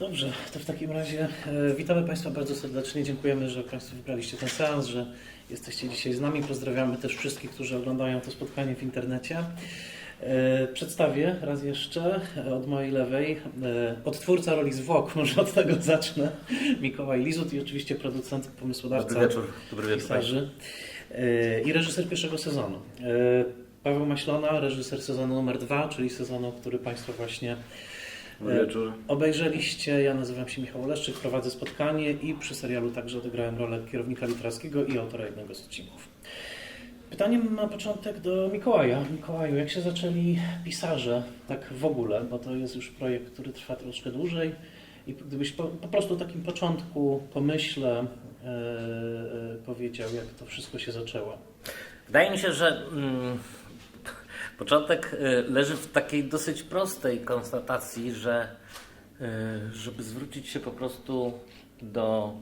Dobrze, to w takim razie e, witamy Państwa bardzo serdecznie. Dziękujemy, że Państwo wybraliście ten seans, że jesteście dzisiaj z nami. Pozdrawiamy też wszystkich, którzy oglądają to spotkanie w internecie. E, Przedstawię raz jeszcze e, od mojej lewej odtwórca roli zwłok, może od tego zacznę. Mikołaj Lizut i oczywiście producent, pomysłodawca Dobry wieczór. Dobry wieczór. pisarzy i reżyser pierwszego sezonu. Paweł Maślona, reżyser sezonu numer dwa, czyli sezonu, który Państwo właśnie Dobry wieczór. Obejrzeliście, ja nazywam się Michał Oleszczyk, prowadzę spotkanie i przy serialu także odegrałem rolę kierownika literackiego i autora jednego z odcinków. Pytanie na początek do Mikołaja. Mikołaju, jak się zaczęli pisarze, tak w ogóle, bo to jest już projekt, który trwa troszkę dłużej i gdybyś po, po prostu o takim początku, pomyśle e, e, powiedział, jak to wszystko się zaczęło. Wydaje mi się, że mm, początek y, leży w takiej dosyć prostej konstatacji, że y, żeby zwrócić się po prostu do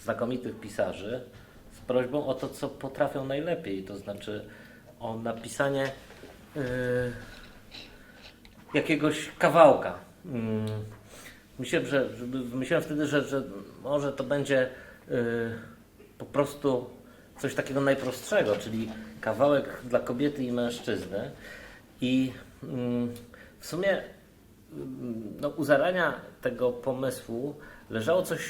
znakomitych pisarzy z prośbą o to, co potrafią najlepiej, to znaczy o napisanie y, jakiegoś kawałka. Mm, Myślałem, że, myślałem wtedy, że, że może to będzie po prostu coś takiego najprostszego, czyli kawałek dla kobiety i mężczyzny. I mm, w sumie mm, no, u zarania tego pomysłu leżało coś,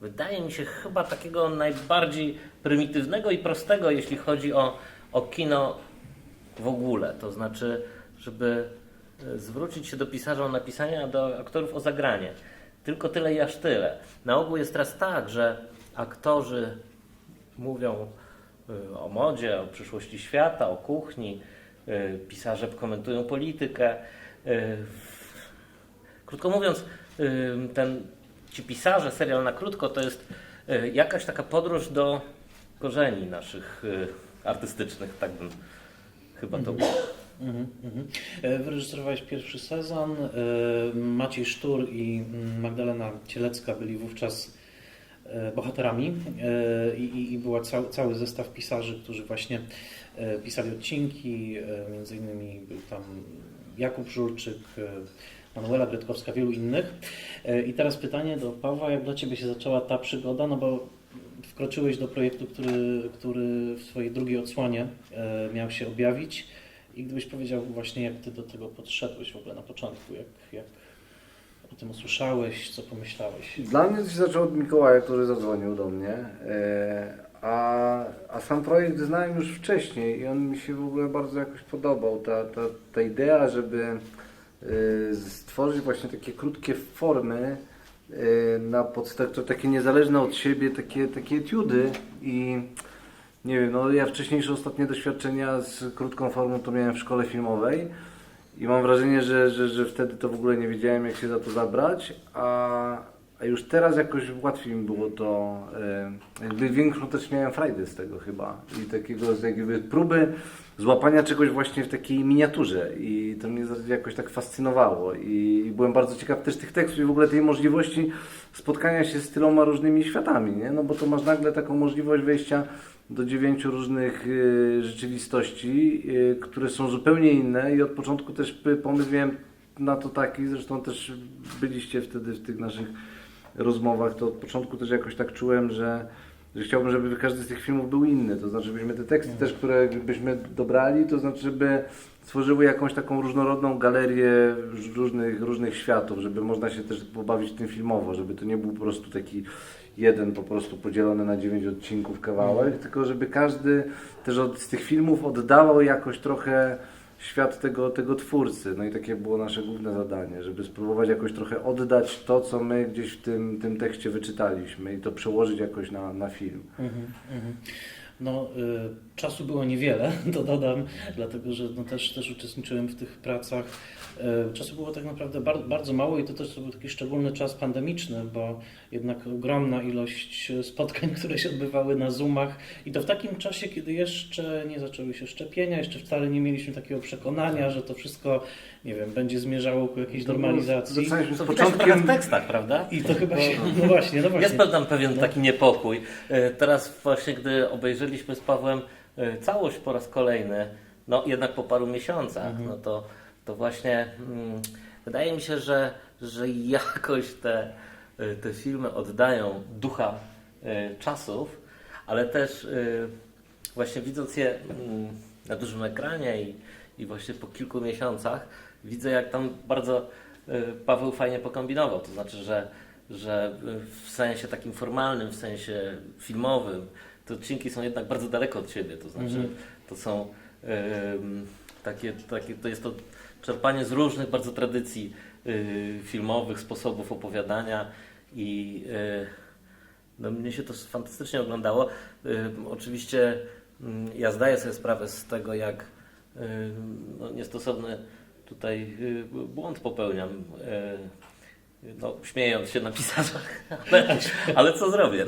wydaje mi się, chyba takiego najbardziej prymitywnego i prostego, jeśli chodzi o, o kino w ogóle. To znaczy, żeby e, zwrócić się do pisarza o napisanie, a do aktorów o zagranie. Tylko tyle i aż tyle. Na ogół jest teraz tak, że aktorzy mówią y, o modzie, o przyszłości świata, o kuchni, y, pisarze komentują politykę. y, Krótko mówiąc, ten, ci pisarze, serial na krótko, to jest jakaś taka podróż do korzeni naszych artystycznych, tak bym chyba to Mhm, mhm. E, Wyreżyserowałeś pierwszy sezon. e, Maciej Sztur i mm, Magdalena Cielecka byli wówczas bohaterami e, i, i- była cał, cały zestaw pisarzy, którzy właśnie e, pisali odcinki. e, Między innymi był tam Jakub Żulczyk, e, Manuela Gretkowska, wielu innych. E, I teraz pytanie do Pawła, jak dla Ciebie się zaczęła ta przygoda? No bo wkroczyłeś do projektu, który, który w swojej drugiej odsłonie e, miał się objawić. I gdybyś powiedział właśnie, jak ty do tego podszedłeś w ogóle na początku, jak, jak o tym usłyszałeś, co pomyślałeś? Dla mnie to się zaczęło od Mikołaja, który zadzwonił do mnie, e, a, a sam projekt znałem już wcześniej i on mi się w ogóle bardzo jakoś podobał. Ta, ta, ta idea, żeby e, stworzyć właśnie takie krótkie formy e, na podstawie, takie niezależne od siebie, takie, takie etiudy i nie wiem, no ja wcześniejsze ostatnie doświadczenia z krótką formą to miałem w szkole filmowej i mam wrażenie, że, że, że wtedy to w ogóle nie wiedziałem jak się za to zabrać, a, a już teraz jakoś łatwiej mi było to, e, jakby większą też miałem frajdę z tego chyba. I takiego jakby próby złapania czegoś właśnie w takiej miniaturze. I to mnie jakoś tak fascynowało. I, byłem bardzo ciekaw też tych tekstów i w ogóle tej możliwości spotkania się z tyloma różnymi światami, nie? no bo to masz nagle taką możliwość wejścia do dziewięciu różnych y, rzeczywistości, y, które są zupełnie inne. I od początku też pomysł miałem na to taki, zresztą też byliście wtedy w tych naszych rozmowach, to od początku też jakoś tak czułem, że, że chciałbym, żeby każdy z tych filmów był inny, to znaczy, żebyśmy te teksty też, które byśmy dobrali, to znaczy, żeby stworzyły jakąś taką różnorodną galerię różnych, różnych światów, żeby można się też pobawić tym filmowo, żeby to nie był po prostu taki jeden po prostu podzielony na dziewięć odcinków kawałek, tylko żeby każdy też od, z tych filmów oddawał jakoś trochę świat tego, tego twórcy. No i takie było nasze główne zadanie, żeby spróbować jakoś trochę oddać to, co my gdzieś w tym, tym tekście wyczytaliśmy i to przełożyć jakoś na, na film. Mhm, mhm. No, y, czasu było niewiele, to dodam, dlatego że no, też, też uczestniczyłem w tych pracach. Y, czasu było tak naprawdę bardzo, bardzo mało i to też był taki szczególny czas pandemiczny, bo jednak ogromna ilość spotkań, które się odbywały na Zoomach i to w takim czasie, kiedy jeszcze nie zaczęły się szczepienia, jeszcze wcale nie mieliśmy takiego przekonania, że to wszystko, nie wiem, będzie zmierzało ku jakiejś To normalizacji. Zaczynaliśmy z To trochę w początkiem... tekstach, prawda? I to chyba się, no właśnie, no właśnie. Jest pewien, pewien taki niepokój. E, Teraz właśnie, gdy obejrzeliśmy z Pawłem e, całość po raz kolejny, no jednak po paru miesiącach, no to, to właśnie mm, wydaje mi się, że, że jakoś te, y, te filmy oddają ducha y, czasów, ale też y, właśnie widząc je mm, na dużym ekranie i, i właśnie po kilku miesiącach widzę jak tam bardzo y, Paweł fajnie pokombinował. To znaczy, że, że w sensie takim formalnym, w sensie filmowym, te odcinki są jednak bardzo daleko od siebie. To znaczy, Mhm. to są takie, takie, to jest to czerpanie z różnych bardzo tradycji y, filmowych, sposobów opowiadania i y, no, mnie się to fantastycznie oglądało. Y, oczywiście mm, ja zdaję sobie sprawę z tego, jak y, no, niestosowny tutaj y, błąd popełniam. y, no, śmiejąc się na pisarzach, ale, ale co zrobię?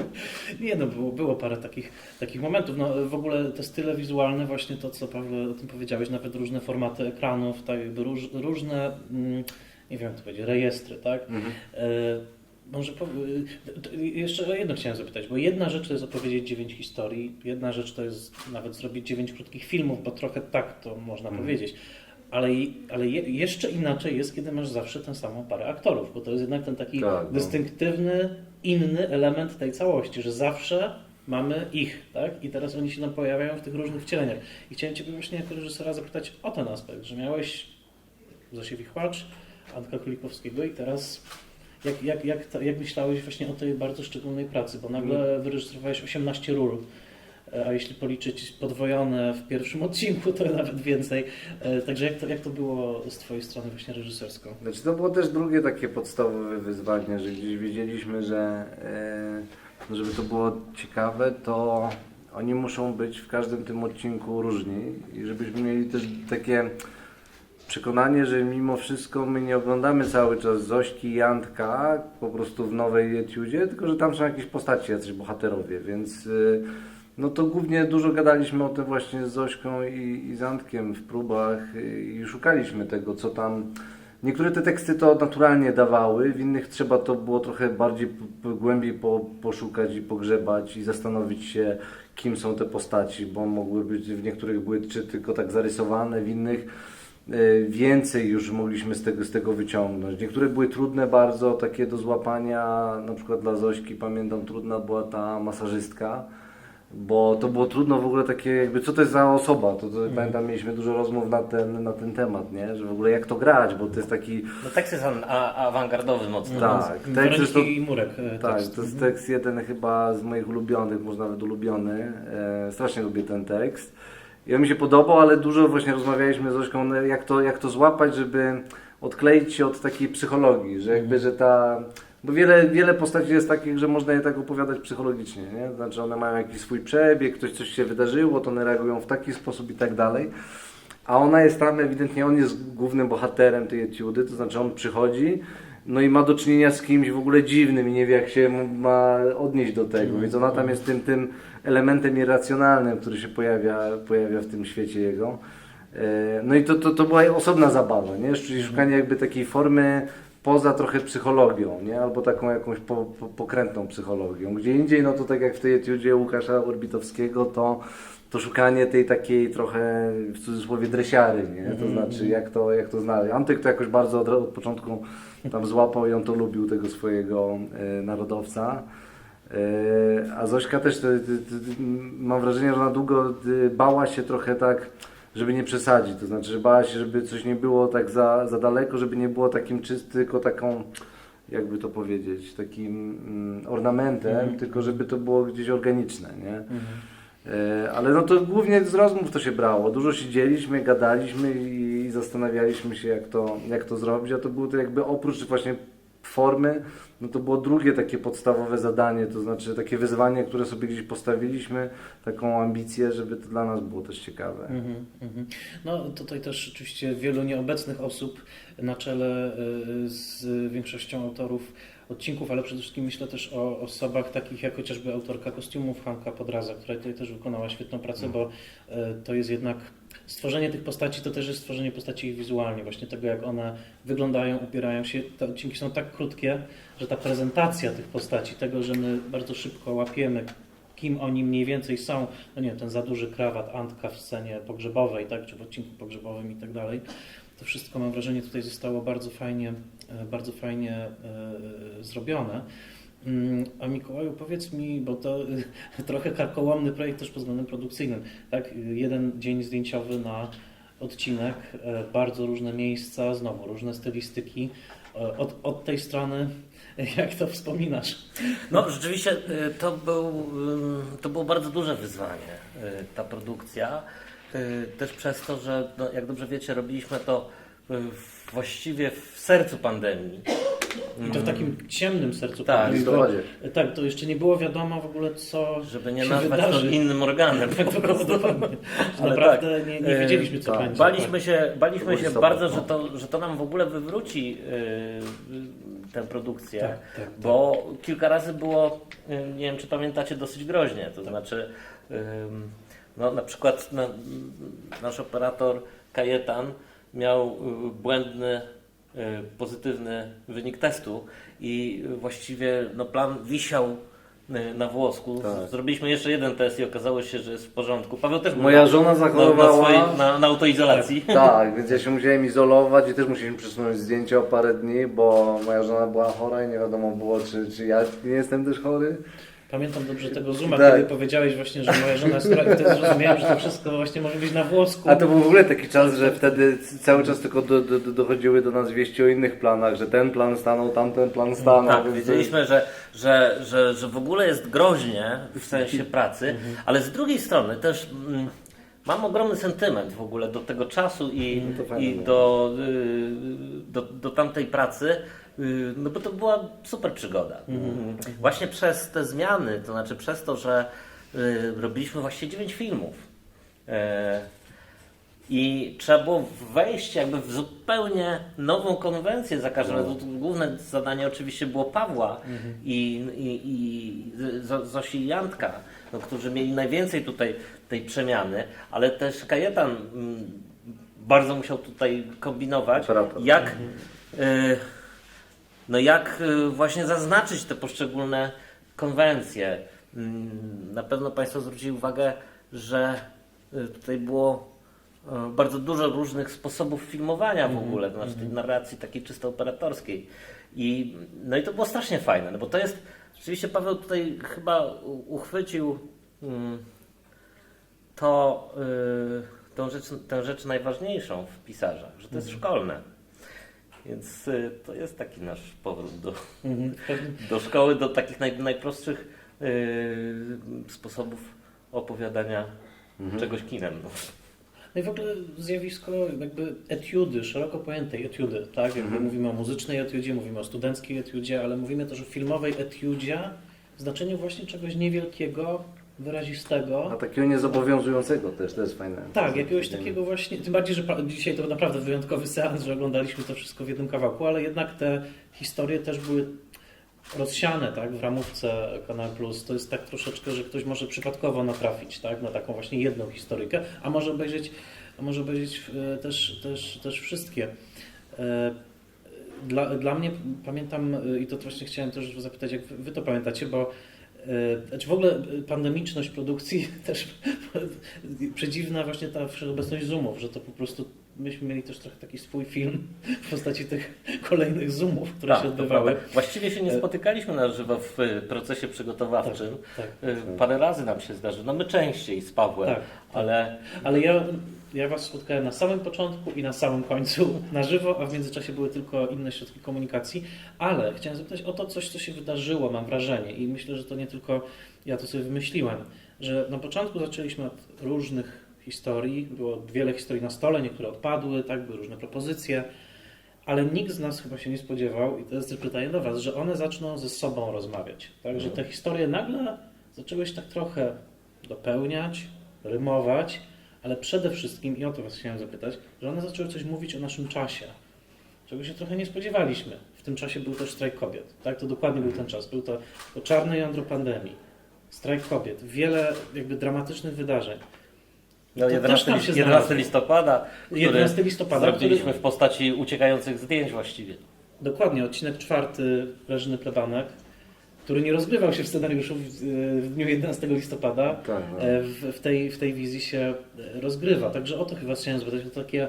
Nie no, było, było parę takich, takich momentów. No, w ogóle te style wizualne, właśnie to, co Paweł o tym powiedziałeś, nawet różne formaty ekranów, tak jakby róż, różne, mm, nie wiem jak to powiedzieć, rejestry, tak? E, może po, e, jeszcze jedno chciałem zapytać, bo jedna rzecz to jest opowiedzieć dziewięć historii, jedna rzecz to jest nawet zrobić dziewięć krótkich filmów, bo trochę tak to można Mhm. powiedzieć. Ale, ale je, jeszcze inaczej jest, kiedy masz zawsze tę samą parę aktorów, bo to jest jednak ten taki Tak, no. dystynktywny, inny element tej całości, że zawsze mamy ich, tak? I teraz oni się nam pojawiają w tych różnych wcieleniach. I chciałem Ciebie właśnie jako reżysera zapytać o ten aspekt, że miałeś Zosię Wichłacz, Antka Kulikowskiego i teraz jak, jak, jak, jak myślałeś właśnie o tej bardzo szczególnej pracy, bo nagle wyreżyserowałeś 18 ról, a jeśli policzyć podwojone w pierwszym odcinku, to nawet więcej. E, Także jak to, jak to było z Twojej strony właśnie reżysersko? Znaczy to było też drugie takie podstawowe wyzwanie, że gdzieś wiedzieliśmy, że e, żeby to było ciekawe, to oni muszą być w każdym tym odcinku różni i żebyśmy mieli też takie przekonanie, że mimo wszystko my nie oglądamy cały czas Zośki i Antka po prostu w nowej etiudzie, tylko że tam są jakieś postaci, jacyś bohaterowie, więc no to głównie dużo gadaliśmy o tym właśnie z Zośką i, i z Antkiem w próbach i szukaliśmy tego, co tam... Niektóre te teksty to naturalnie dawały, w innych trzeba to było trochę bardziej głębiej po, poszukać i pogrzebać i zastanowić się, kim są te postaci, bo mogły być, w niektórych były czy tylko tak zarysowane, w innych e, więcej już mogliśmy z tego, z tego wyciągnąć. Niektóre były trudne bardzo, takie do złapania, na przykład dla Zośki pamiętam trudna była ta masażystka, bo to było trudno w ogóle takie jakby co to jest za osoba, to, to pamiętam mieliśmy dużo rozmów na ten, na ten temat, nie? że w ogóle jak to grać, bo to jest taki No tekst jest a- awangardowy mocno. Tak, tekst jest to- i Murek. e, tak, tekst. to jest tekst jeden chyba z moich ulubionych, może nawet ulubiony. E, strasznie lubię ten tekst. I on mi się podobał, ale dużo właśnie rozmawialiśmy z Ośką, no, jak to, jak to złapać, żeby odkleić się od takiej psychologii, że jakby, że ta... Bo wiele, wiele postaci jest takich, że można je tak opowiadać psychologicznie, nie? Znaczy one mają jakiś swój przebieg, ktoś coś się wydarzyło, to one reagują w taki sposób i tak dalej. A ona jest tam, ewidentnie on jest głównym bohaterem tej etiudy, to znaczy on przychodzi, no i ma do czynienia z kimś w ogóle dziwnym i nie wie jak się ma odnieść do tego, więc ona tam jest tym, tym elementem irracjonalnym, który się pojawia, pojawia w tym świecie jego. E, No i to, to, to była osobna zabawa, nie? Czyli szukanie jakby takiej formy poza trochę psychologią, nie? Albo taką jakąś po, po, pokrętną psychologią. Gdzie indziej, no to tak jak w tej etiudzie Łukasza Orbitowskiego, to, to szukanie tej takiej trochę w cudzysłowie dresiary, nie? To znaczy jak to, jak to znaleźć. Antyk to jakoś bardzo od, od początku tam złapał i on to lubił, tego swojego e, narodowca. E, A Zośka też, te, te, te, mam wrażenie, że ona długo e, bała się trochę tak, żeby nie przesadzić. To znaczy, że bała się, żeby coś nie było tak za, za daleko, żeby nie było takim czystym, tylko taką, jakby to powiedzieć, takim mm, ornamentem, tylko żeby to było gdzieś organiczne, nie? E, Ale no to głównie z rozmów to się brało. Dużo siedzieliśmy, gadaliśmy i zastanawialiśmy się, jak to, jak to zrobić, a to było to jakby oprócz właśnie formy, no to było drugie takie podstawowe zadanie, to znaczy takie wyzwanie, które sobie gdzieś postawiliśmy, taką ambicję, żeby to dla nas było też ciekawe. Mhm, mhm. No tutaj też oczywiście wielu nieobecnych osób na czele y, z większością autorów odcinków, ale przede wszystkim myślę też o osobach takich jak chociażby autorka kostiumów Hanka Podraza, która tutaj też wykonała świetną pracę, bo y, to jest jednak stworzenie tych postaci to też jest stworzenie postaci wizualnie, właśnie tego jak one wyglądają, upierają się. Te odcinki są tak krótkie, że ta prezentacja tych postaci, tego, że my bardzo szybko łapiemy kim oni mniej więcej są, no nie ten za duży krawat Antka w scenie pogrzebowej, tak, czy w odcinku pogrzebowym i tak dalej, to wszystko mam wrażenie tutaj zostało bardzo fajnie, e, bardzo fajnie e, zrobione. Mm, A Mikołaju, powiedz mi, bo to e, trochę karkołomny projekt też pod względem produkcyjnym, tak? Jeden dzień zdjęciowy na odcinek, e, bardzo różne miejsca, znowu różne stylistyki. E, Od, od tej strony, jak to wspominasz? No rzeczywiście y, to, był, to było bardzo duże wyzwanie, ta produkcja. Też przez to, że no, jak dobrze wiecie, robiliśmy to właściwie w sercu pandemii. I to w takim ciemnym sercu Tak, bo- listopadzie. Tak, to jeszcze nie było wiadomo w ogóle, co Żeby nie się nazwać wydarzy. to innym organem. Tak, po prostu. Ale Naprawdę nie, nie e, wiedzieliśmy, co tak. będzie. Baliśmy się, baliśmy się bardzo, no. że to, że to nam w ogóle wywróci yy, tę produkcję, Tak, tak, tak. bo kilka razy było, yy, nie wiem czy pamiętacie, dosyć groźnie. To znaczy, yy, no, na przykład na, nasz operator Kajetan miał yy, błędny, pozytywny wynik testu i właściwie no, plan wisiał yy, na włosku. Tak. Zrobiliśmy jeszcze jeden test i okazało się, że jest w porządku. Paweł też był Moja na- żona na, na, zachorowała. swojej, na, na autoizolacji. Tak, więc ja się musiałem izolować i też musieliśmy przesunąć zdjęcie o parę dni, bo moja żona była chora i nie wiadomo było, czy, czy ja nie jestem też chory. Pamiętam dobrze tego Zooma, Tak. kiedy powiedziałeś właśnie, że moja żona jest i wtedy zrozumiałem, że to wszystko właśnie może być na włosku. A to był w ogóle taki czas, że wtedy cały czas tylko do, do, do, dochodziły do nas wieści o innych planach, że ten plan stanął, tamten plan stanął. Tak, więc wiedzieliśmy, że, że, że, że w ogóle jest groźnie w sensie pracy, ale z drugiej strony też mm, mam ogromny sentyment w ogóle do tego czasu i, No i było. do, y, do, do tamtej pracy. Y, No bo to była super przygoda. Właśnie przez te zmiany, to znaczy przez to, że y, robiliśmy właściwie 9 filmów. E, I trzeba było wejść jakby w zupełnie nową konwencję za każdym razem. Główne zadanie oczywiście było Pawła i, i, i Z- Zosi i Jantka, no, którzy mieli najwięcej tutaj tej przemiany, ale też Kajetan mm, bardzo musiał tutaj kombinować, Operator. jak, y, no jak y, właśnie zaznaczyć te poszczególne konwencje. Mm, Na pewno Państwo zwrócili uwagę, że y, tutaj było y, bardzo dużo różnych sposobów filmowania w ogóle, to znaczy tej narracji takiej czysto operatorskiej. I, no i to było strasznie fajne, no bo to jest, rzeczywiście Paweł tutaj chyba uchwycił mm, to, tą, rzecz, tę rzecz najważniejszą w pisarzach, że to jest szkolne. Więc y, to jest taki nasz powrót do, Mhm. Do szkoły, do takich naj, najprostszych y, sposobów opowiadania czegoś kinem. No. No i w ogóle zjawisko jakby etiudy, szeroko pojętej etiudy, tak? Jakby mówimy o muzycznej etiudzie, mówimy o studenckiej etiudzie, ale mówimy też o filmowej etiudzie w znaczeniu właśnie czegoś niewielkiego, wyrazistego. A takiego niezobowiązującego też, to jest fajne. Tak, jakiegoś takiego właśnie, tym bardziej, że dzisiaj to naprawdę wyjątkowy seans, że oglądaliśmy to wszystko w jednym kawałku, ale jednak te historie też były rozsiane tak, w ramówce Kanal Plus. To jest tak troszeczkę, że ktoś może przypadkowo natrafić tak, na taką właśnie jedną historykę, a może obejrzeć, a może obejrzeć e, też, też, też wszystkie. E, Dla, dla mnie pamiętam, e, i to właśnie chciałem też zapytać, jak wy to pamiętacie, bo znaczy w ogóle e, pandemiczność produkcji też przedziwna właśnie ta wszechobecność zoomów, że to po prostu myśmy mieli też trochę taki swój film w postaci tych kolejnych zoomów, które Tak, się odbywały. Właściwie się nie spotykaliśmy na żywo w procesie przygotowawczym. Tak, Y, Parę razy nam się zdarzy. No my częściej z Pawłem, Tak, ale Ale ja, ja Was spotkałem na samym początku i na samym końcu na żywo, a w międzyczasie były tylko inne środki komunikacji. Ale chciałem zapytać o to coś, co się wydarzyło, mam wrażenie, i myślę, że to nie tylko ja to sobie wymyśliłem, że na początku zaczęliśmy od różnych historii, było wiele historii na stole, niektóre odpadły, tak, były różne propozycje, ale nikt z nas chyba się nie spodziewał, i to jest też pytanie do Was, że one zaczną ze sobą rozmawiać. Tak, że te historie nagle zaczęły się tak trochę dopełniać, rymować, ale przede wszystkim, i o to Was chciałem zapytać, że one zaczęły coś mówić o naszym czasie, czego się trochę nie spodziewaliśmy. W tym czasie był też strajk kobiet. Tak, to dokładnie był ten czas. Był to, to czarne jądro pandemii, strajk kobiet, wiele jakby dramatycznych wydarzeń. no, To też 11, tam się 11 znalazło. listopada, który 11 listopada, zrobiliśmy który, w postaci uciekających zdjęć właściwie. dokładnie, odcinek czwarty Grażyny Plebanek, który nie rozgrywał się w scenariuszu w, w dniu 11 listopada, Tak, no. e, w, w, tej, w tej wizji się e, rozgrywa. Także o to chyba chciałem zapytać, o takie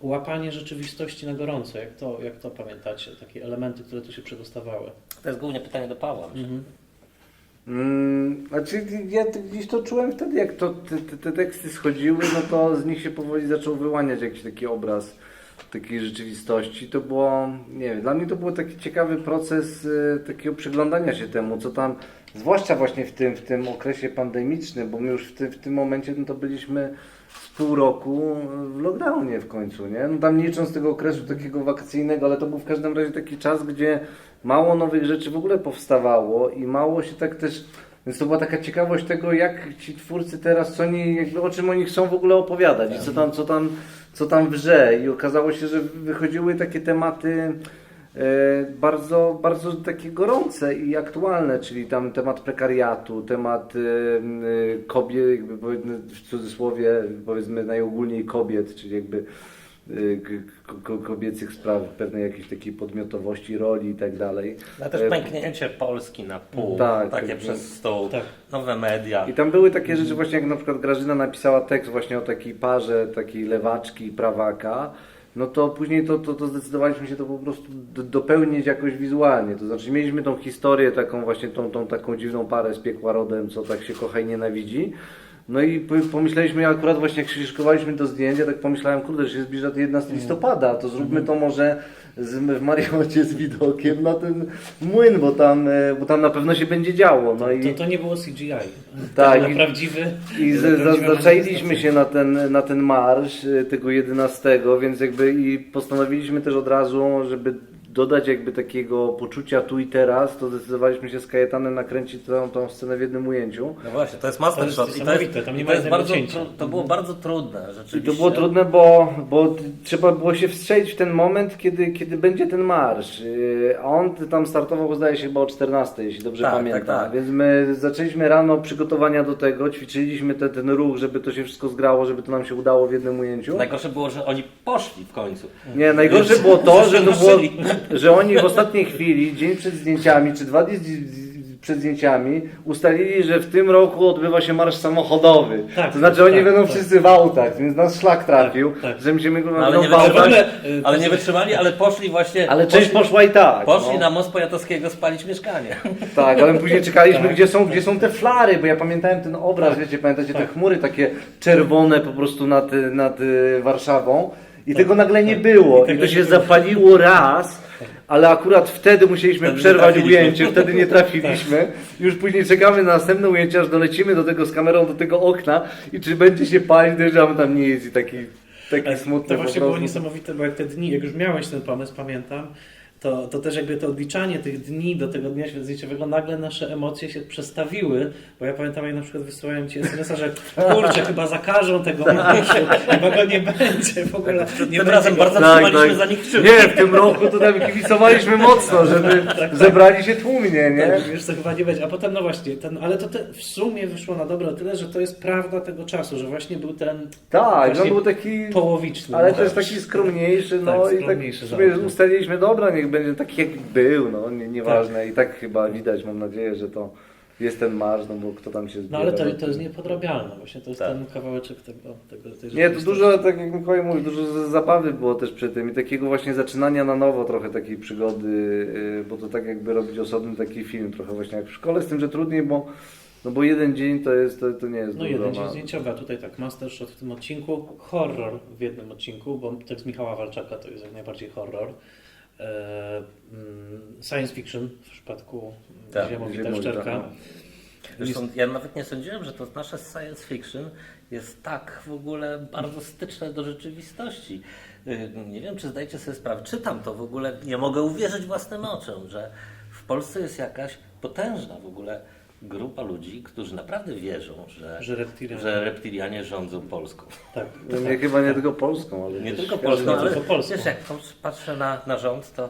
łapanie rzeczywistości na gorąco. Jak to, jak to pamiętacie? Takie elementy, które tu się przedostawały. To jest głównie pytanie do Pawła. myślę. Mm, znaczy ja gdzieś to czułem wtedy, jak to, te, te, te teksty schodziły, no to z nich się powoli zaczął wyłaniać jakiś taki obraz takiej rzeczywistości. To było, nie wiem, dla mnie to był taki ciekawy proces e, takiego przyglądania się temu, co tam, zwłaszcza właśnie w tym, w tym okresie pandemicznym, bo my już w tym, w tym momencie no to byliśmy z pół roku w lockdownie w końcu, nie? No tam nie licząc tego okresu takiego wakacyjnego, ale to był w każdym razie taki czas, gdzie mało nowych rzeczy w ogóle powstawało i mało się tak też. Więc to była taka ciekawość tego, jak ci twórcy teraz, co oni, jakby o czym oni chcą w ogóle opowiadać i co tam, co tam, co tam wrze. I okazało się, że wychodziły takie tematy e, bardzo, bardzo takie gorące i aktualne, czyli tam temat prekariatu, temat e, e, kobiet, jakby w cudzysłowie, powiedzmy najogólniej kobiet, czyli jakby kobiecych spraw, pewnej jakiejś takiej podmiotowości, roli i tak dalej. Ale też E, pęknięcie Polski na pół, Tak, takie tak, przez stół, tak. nowe media. I tam były takie rzeczy właśnie, jak na przykład Grażyna napisała tekst właśnie o takiej parze, takiej lewaczki i prawaka, no to później to, to, to zdecydowaliśmy się to po prostu dopełnić jakoś wizualnie. To znaczy mieliśmy tą historię taką właśnie, tą, tą taką dziwną parę z piekła rodem, co tak się kocha i nienawidzi. No i pomyśleliśmy, akurat właśnie jak się szykowaliśmy do zdjęcia, tak pomyślałem, kurde, że się zbliża to 11 listopada, to zróbmy to może z, w Mariocie z widokiem na ten młyn, bo tam, e, bo tam na pewno się będzie działo. No i... To, to nie było CGI. Tak, To i- prawdziwy. I z, zaczęliśmy się na ten, na ten marsz y, tego 11, więc jakby i postanowiliśmy też od razu, żeby dodać jakby takiego poczucia tu i teraz, to zdecydowaliśmy się z Kajetanem nakręcić tą, tą scenę w jednym ujęciu. No właśnie, to jest master shot. I to, jest, tam nie i to, jest bardzo, tru- to było bardzo trudne I rzeczywiście. to było trudne, bo, bo trzeba było się wstrzelić w ten moment, kiedy, kiedy będzie ten marsz. Yy, A on tam startował, zdaje się, chyba o 14, jeśli dobrze Tak, pamiętam. tak, tak. Więc my zaczęliśmy rano przygotowania do tego, ćwiczyliśmy te, ten ruch, żeby to się wszystko zgrało, żeby to nam się udało w jednym ujęciu. Najgorsze było, że oni poszli w końcu. Nie, najgorsze było to, że, to było. Że oni w ostatniej chwili, dzień przed zdjęciami, czy dwa dni przed zdjęciami, ustalili, że w tym roku odbywa się marsz samochodowy. Tak, to znaczy oni tak, będą tak. wszyscy w autach, więc nas szlak trafił, Tak, tak. że będziemy No, ale, nie w wytrzymali, ale nie wytrzymali, ale poszli właśnie. Ale część poszli, poszła i tak. poszli no. na most Poniatowskiego spalić mieszkanie. Tak, ale później czekaliśmy, Tak. gdzie, są, gdzie są te flary, bo ja pamiętałem ten obraz, wiecie, pamiętacie te Tak. chmury takie czerwone po prostu nad, nad y, Warszawą i Tak, tego nagle nie tak. było. I to się zapaliło raz, ale akurat wtedy musieliśmy nie przerwać ujęcie, wtedy nie trafiliśmy. Już później czekamy na następne ujęcie, aż dolecimy do tego z kamerą, do tego okna i czy będzie się palić, dojeżdżamy tam nie jest i taki, taki smutny To właśnie było niesamowite, bo jak te dni, jak już miałeś ten pomysł, pamiętam, to, to też jakby to odliczanie tych dni do tego dnia zdjęciowego, nagle nasze emocje się przestawiły, bo ja pamiętam, jak na przykład wysyłałem Ci SMS-a, że kurczę, chyba zakażą tego marszu, chyba go nie będzie, w ogóle nie Tym razem bardzo Tak, trzymaliśmy tak. za nich kciuki. Nie, w tym roku to tam kibicowaliśmy mocno, żeby zebrali się tłumnie, nie? Tak, wiesz, to chyba nie będzie. A potem, no właśnie, ten, ale to te, w sumie wyszło na dobre o tyle, że to jest prawda tego czasu, że właśnie był ten Tak, Właśnie on był taki, połowiczny. ale też taki skromniejszy, no Tak, i tak skromniejszy sobie zawsze. ustaliliśmy, dobra, niech będzie taki jak był, no nie, nieważne i tak chyba widać, mam nadzieję, że to jest ten marsz, no bo kto tam się No zbiera. ale to, no to jest niepodrabialne, właśnie to jest Tak. ten kawałeczek tego, tego tej Nie, to dużo, tak jak Mikołaj mówi, dużo zabawy było też przy tym i takiego właśnie zaczynania na nowo trochę takiej przygody, yy, bo to tak jakby robić osobny taki film, trochę właśnie jak w szkole, z tym, że trudniej, bo no bo jeden dzień to jest, to, to nie jest No dużo, jeden no. dzień zdjęciowy, a tutaj tak, Master Shot w tym odcinku, horror w jednym odcinku, bo tekst Michała Walczaka to jest jak najbardziej horror. E, mm, science fiction w przypadku Tak, Ziemowita Szczerka. Zresztą ja nawet nie sądziłem, że to nasze science fiction jest tak w ogóle bardzo styczne do rzeczywistości. Yy, Nie wiem, czy zdajecie sobie sprawę, czytam to w ogóle, nie mogę uwierzyć własnym oczom, że w Polsce jest jakaś potężna w ogóle grupa ludzi, którzy naprawdę wierzą, że, Że reptilianie. że reptilianie rządzą Polską. Tak, No nie, chyba nie tylko Polską, ale Nie tylko Polską, nie ale tylko Polską. wiesz, jak patrzę na, na rząd, to,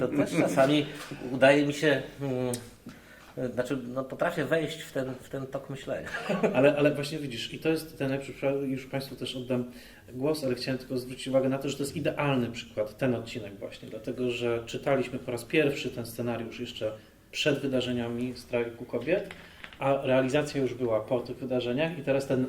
to też czasami udaje mi się, mm, znaczy no, potrafię wejść w ten, w ten tok myślenia. Ale, ale właśnie widzisz, i to jest ten najlepszy przykład, już Państwu też oddam głos, ale chciałem tylko zwrócić uwagę na to, że to jest idealny przykład, ten odcinek właśnie, dlatego że czytaliśmy po raz pierwszy ten scenariusz jeszcze przed wydarzeniami strajku kobiet, a realizacja już była po tych wydarzeniach i teraz ten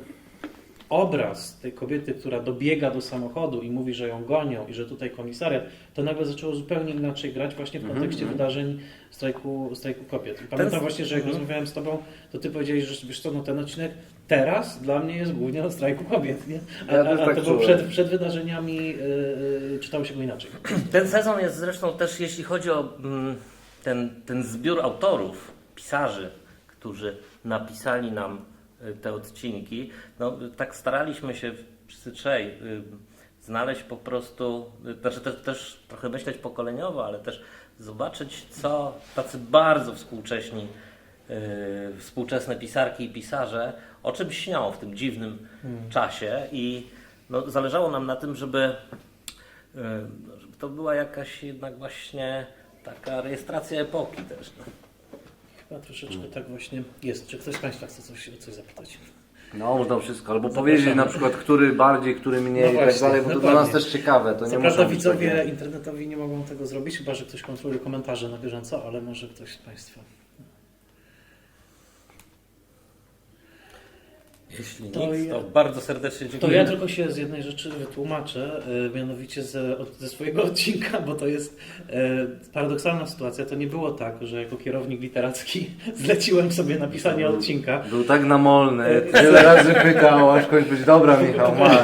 obraz tej kobiety, która dobiega do samochodu i mówi, że ją gonią i że tutaj komisariat, to nagle zaczęło zupełnie inaczej grać właśnie w Mhm, kontekście wydarzeń strajku, strajku kobiet. I pamiętam właśnie, że jak Mhm. rozmawiałem z Tobą, to Ty powiedziałeś, że wiesz co, no ten odcinek teraz dla mnie jest głównie o strajku kobiet, nie? A, Ja a, a tak to było przed, przed wydarzeniami, yy, czytało się go inaczej. Ten sezon jest zresztą też, jeśli chodzi o mm, ten, ten zbiór autorów, pisarzy, którzy napisali nam y, te odcinki, no tak staraliśmy się wszyscy trzej y, znaleźć po prostu, y, znaczy też, też trochę myśleć pokoleniowo, ale też zobaczyć, co tacy bardzo współcześni, y, współczesne pisarki i pisarze, o czym śnią w tym dziwnym czasie i no, zależało nam na tym, żeby Yy, żeby to była jakaś jednak właśnie taka rejestracja epoki też. No. Chyba troszeczkę tak właśnie jest. Czy ktoś z Państwa chce coś, coś zapytać? No, można wszystko. Albo Zapraszamy. powiedzieć na przykład, który bardziej, który mniej No i tak właśnie, dalej, bo to dla dokładnie. nas też ciekawe. To nie Co muszą prawda być widzowie takie- internetowi nie mogą tego zrobić, chyba że ktoś kontroluje komentarze na bieżąco, ale może ktoś z Państwa. Jeśli To ja- to bardzo serdecznie To dziękuję. ja tylko się z jednej rzeczy wytłumaczę, y, mianowicie ze, ze swojego odcinka, bo to jest y, paradoksalna sytuacja. To nie było tak, że jako kierownik literacki zleciłem sobie napisanie odcinka. Był tak namolny, wiele razy pytał, aż końcu powiedział, dobra Michał, masz.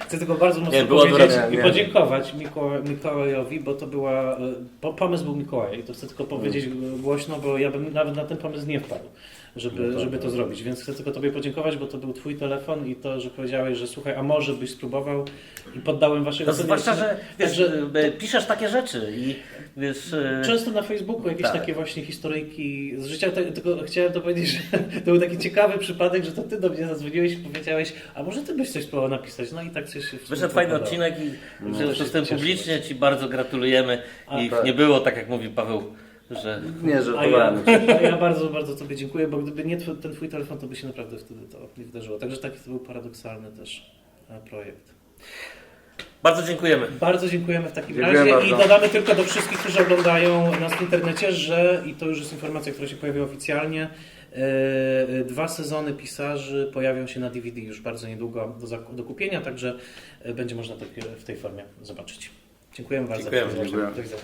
Chcę tylko bardzo mocno Nie, powiedzieć i podziękować Mikołaj, Mikołajowi, bo to była, po, pomysł był Mikołaja i to chcę tylko powiedzieć głośno, bo ja bym nawet na ten pomysł nie wpadł, żeby, No tak, żeby to tak. zrobić. Więc chcę tylko Tobie podziękować, bo to był Twój telefon i to, że powiedziałeś, że słuchaj, a może byś spróbował i poddałem Waszej No zwłaszcza, że wiesz, Także- y, piszesz takie rzeczy i wiesz... y, Często na Facebooku jakieś Tak. takie właśnie historyjki z życia, tylko chciałem to powiedzieć, że to był taki ciekawy przypadek, że to ty do mnie zadzwoniłeś i powiedziałeś, a może ty byś coś spróbował napisać, no i tak coś się Wyszedł fajny odcinek i No, z tym publicznie Ci bardzo gratulujemy A, i tak. nie było tak jak mówi Paweł, że Nie, A ja, żartowałem. a ja bardzo, bardzo Tobie dziękuję, bo gdyby nie tw- ten Twój telefon, to by się naprawdę wtedy to nie wydarzyło. Także taki to był paradoksalny też e, projekt. bardzo dziękujemy. Bardzo dziękujemy w takim Dziękuję razie bardzo. i dodamy tylko do wszystkich, którzy oglądają nas w internecie, że i to już jest informacja, która się pojawiła oficjalnie, e, e, dwa sezony pisarzy pojawią się na DVD już bardzo niedługo do, do kupienia, także będzie można to w tej formie zobaczyć. Dziękujemy bardzo. Dziękujemy. Do widzenia. Dziękuję. Do widzenia.